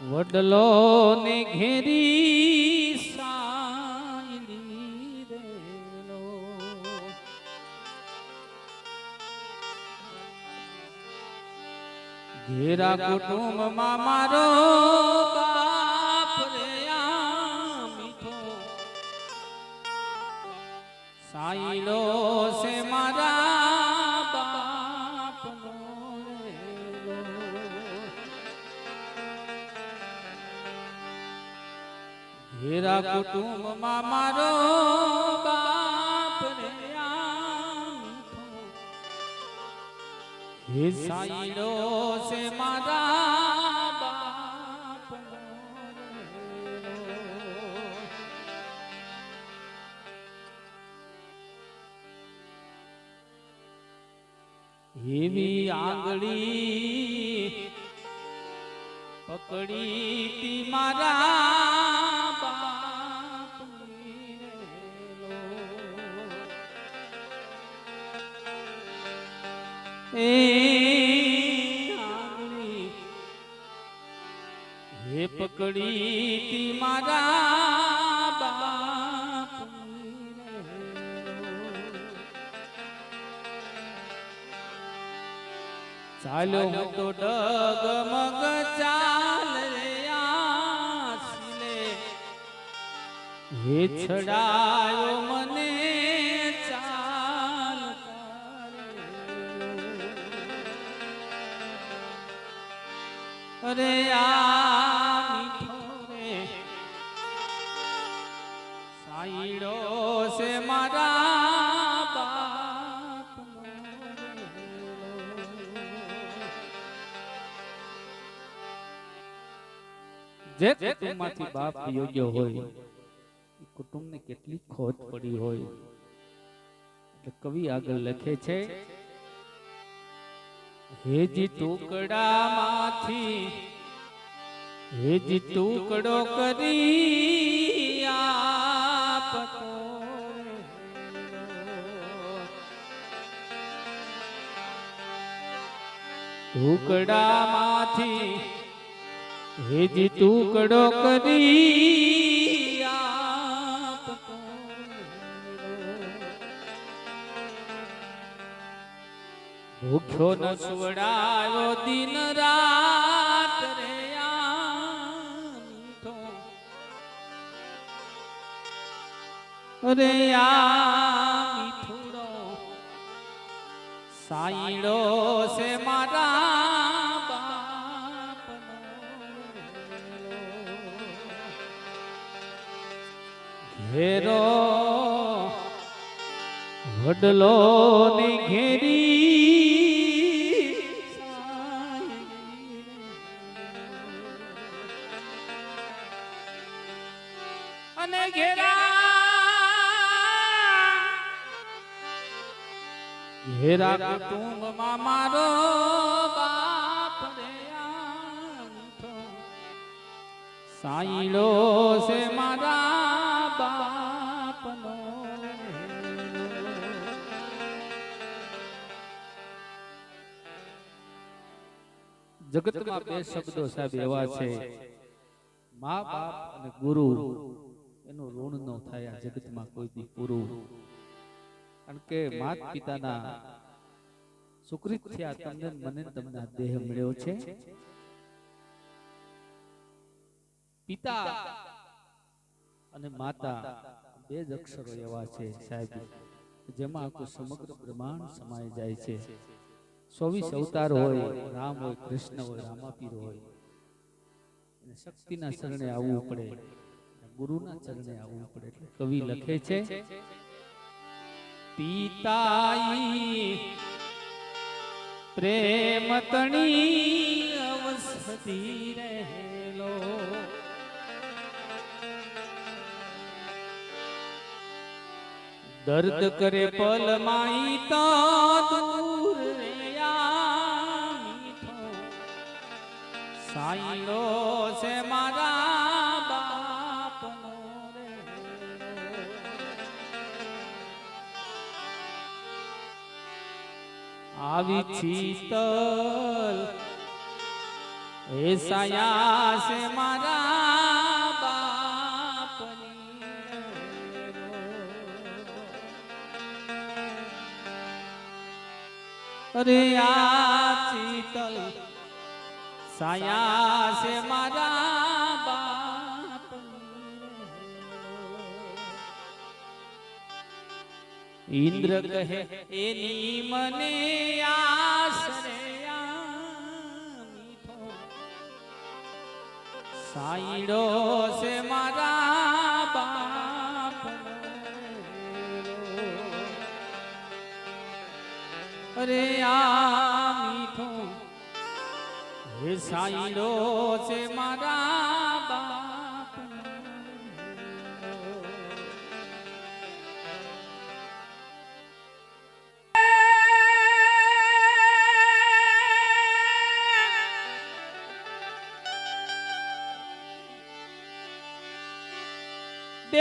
વડલો ને ઘેરી સાયલી રેલો. ઘેરા કુટુંબમાં મારો બાપ રે છે મારા ઘેરા કુટુંબમાં મારો બાપ રે હે સાઈલો છે મારા બાપ એવી આંગળી પકડી તી મારા હે પકડી મારા બાપની રેલો. ચાલ્યો હું તો ડગમગ ચાલ હે છડાયો અરે સાઈડો છે મારા જે કુટુંબમાંથી બાપ યોગ્ય હોય કુટુંબને કેટલી ખોટ પડી હોય. કવિ આગળ લખે છે હેજી ટુકડામાંથી હેજી ટુકડો કરી આપતો ટુકડામાંથી હેજી ટુકડો કરી ભૂખ્યો ન સુવડાયો દિન રાત રે. અરે મીઠુડો સાઈડો છે મારા હેરો વડલો ને ઘેરી ઘેરા કુટુંબમાં મારો બાપ રે સાઈલો છે મારા બાપનો. જગતમાં બે શબ્દો સાહેબ એવા છે. મા બાપ અને ગુરુ એનું ઋણ ન થાય, આ જગતમાં કોઈ દી પૂરું કારણ કે માત પિતાના સુકૃત થયા તમને મને તમને દેહ મળ્યો છે. પિતા અને માતા બે જ અક્ષરો એવા છે સાહેબ. જેમાં આખું સમગ્ર બ્રહ્માંડ સમાય જાય છે. ચોવીસ અવતાર હોય રામ હોય કૃષ્ણ હોય રામાપીર હોય. અને શક્તિના શરણે આવવું પડે. ગુરુના ચરણે આવવું પડે. એટલે કવિ લખે છે. પિતાઈ, પ્રેમ તણી અવસતી રહેલો. દર્દ કરે પલ માઈ દૂર રે સાઈ લો છે મારા આવી શીતલ હે સયા છે મારા બાપની અરે આ શીતલ સયા છે મારા ઇન્દ્ર કહે એની મને સાઈડો છે મારા બાપ અરે આ મીઠો હે સાઈડો છે મારા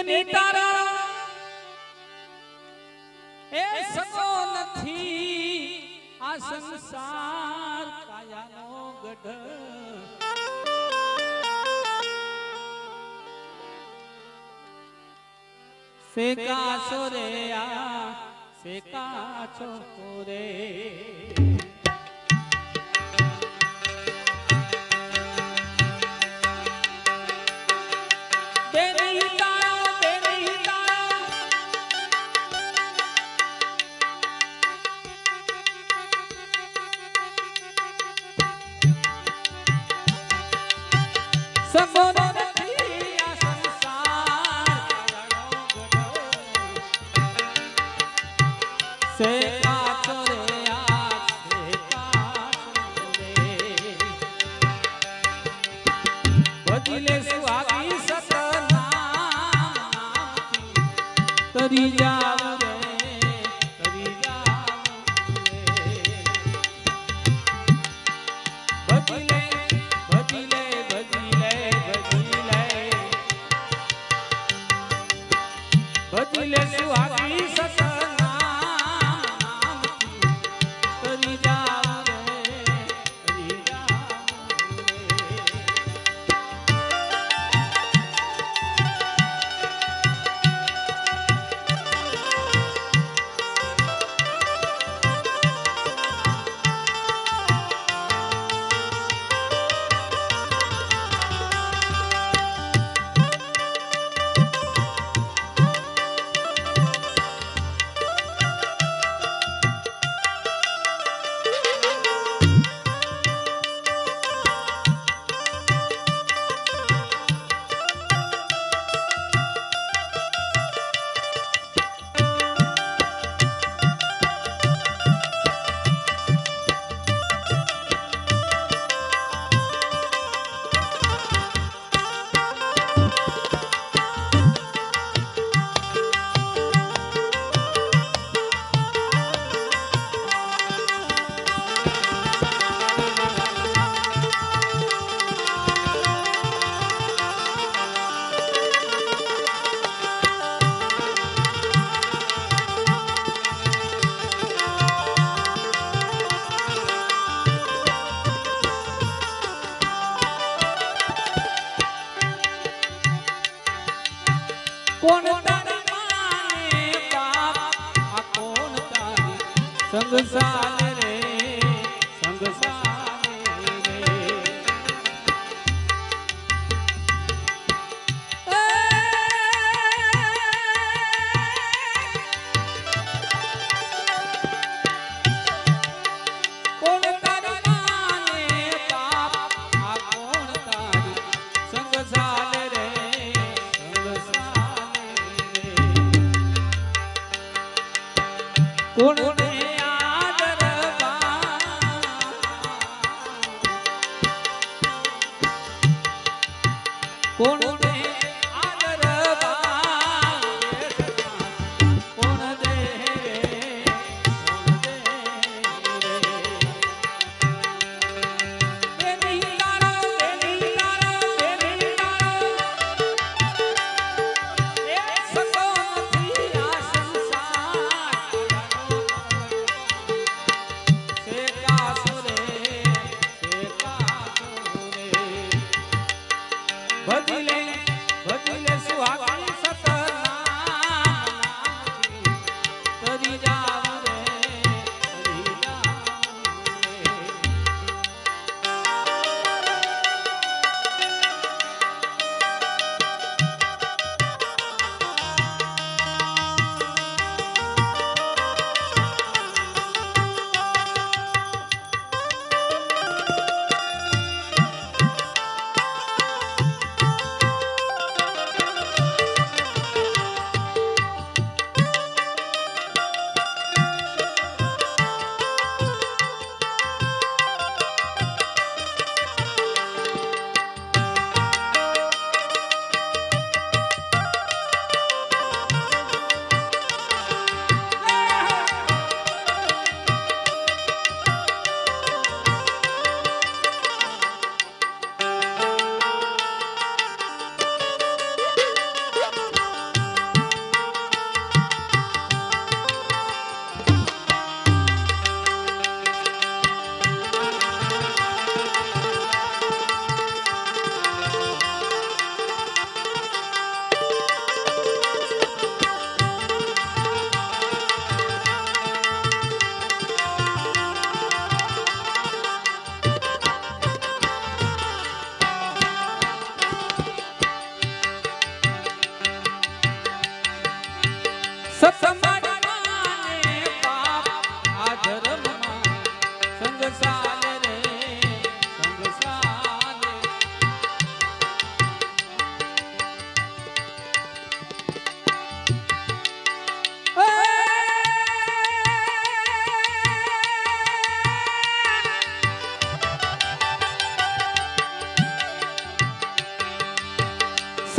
એની તારા એ સકો નથી. આ સંસાર કાયાનો ગઢ. ફેકા સોરે આ ફેકા છો રે. ya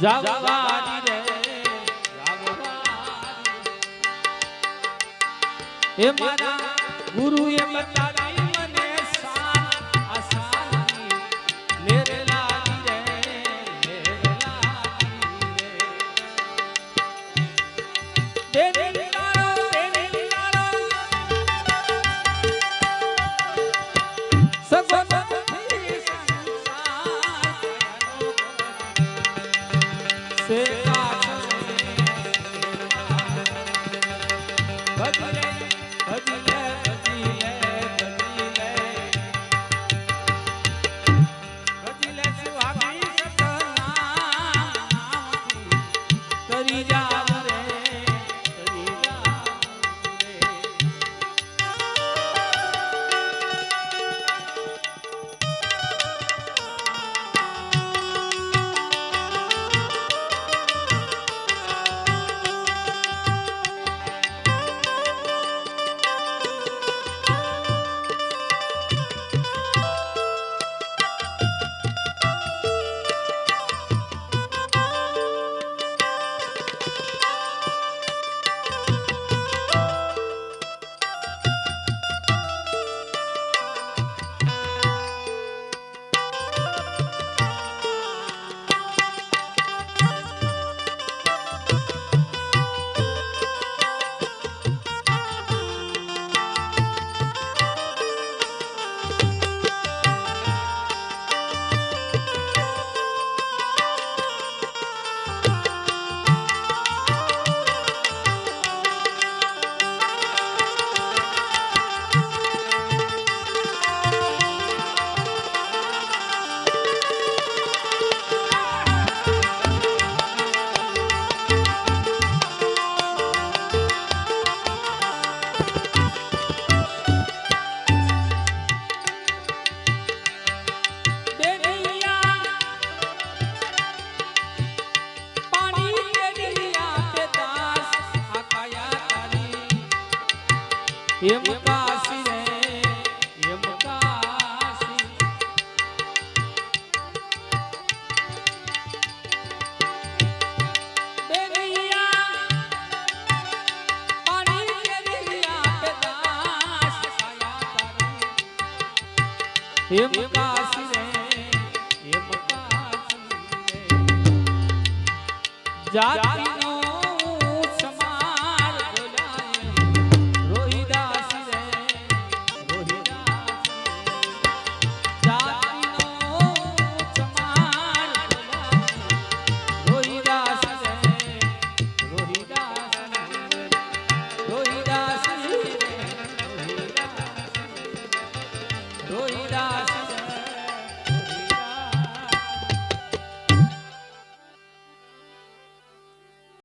જાવવાની રે એ મારા ગુરુએ બતાવી મને জাতি